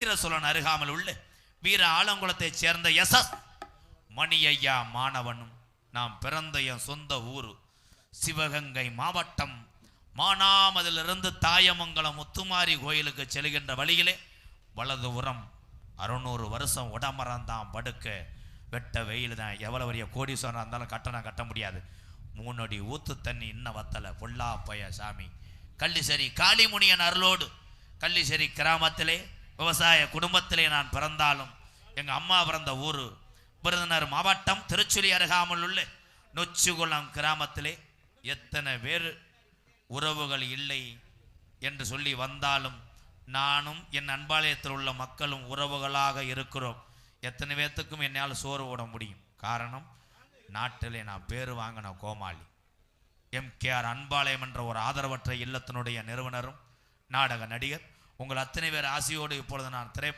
வீரசோழன் அருகாமல் உள்ள வீர ஆலங்குளத்தைச் சேர்ந்த எசஸ் மணி ஐயா மாணவனும் நாம் பிறந்த என் சொந்த ஊரு சிவகங்கை மாவட்டம். மானாமதிலிருந்து தாயமங்கலம் முத்துமாரி கோயிலுக்கு செல்கின்ற வழியிலே வலது உரம் அறுநூறு வருஷம் உடமரந்தான் படுக்க. வெட்ட வெயில் தான் எவ்வளோ பெரிய கோடீஸ்வரன் இருந்தாலும் கட்டணம் கட்ட முடியாது. மூணு அடி ஊத்து தண்ணி இன்ன வத்தலை. பொல்லா பய சாமி. கள்ளிசரி காளிமுனியன் அருளோடு கள்ளிசரி கிராமத்திலே விவசாய குடும்பத்திலே நான் பிறந்தாலும் எங்கள் அம்மா பிறந்த ஊர் விருதுநர் மாவட்டம் திருச்சுழி அருகாமல் உள்ள. நொச்சிகுளம் கிராமத்திலே எத்தனை பேர் உறவுகள் இல்லை என்று சொல்லி வந்தாலும் நானும் என் அன்பாலயத்தில் உள்ள மக்களும் உறவுகளாக இருக்கிறோம். எத்தனை பேர்த்துக்கும் என்னால் சோறு போட முடியும். காரணம் நாட்டிலே நான் பேர் வாங்கின கோமாளி. எம்கேஆர் அன்பாலயம் என்ற ஒரு ஆதரவற்ற இல்லத்தினுடைய நிறுவனரும் நாடக நடிகர் உங்கள் அத்தனை பேர் ஆசையோடு இப்பொழுது நான் திரைப்பட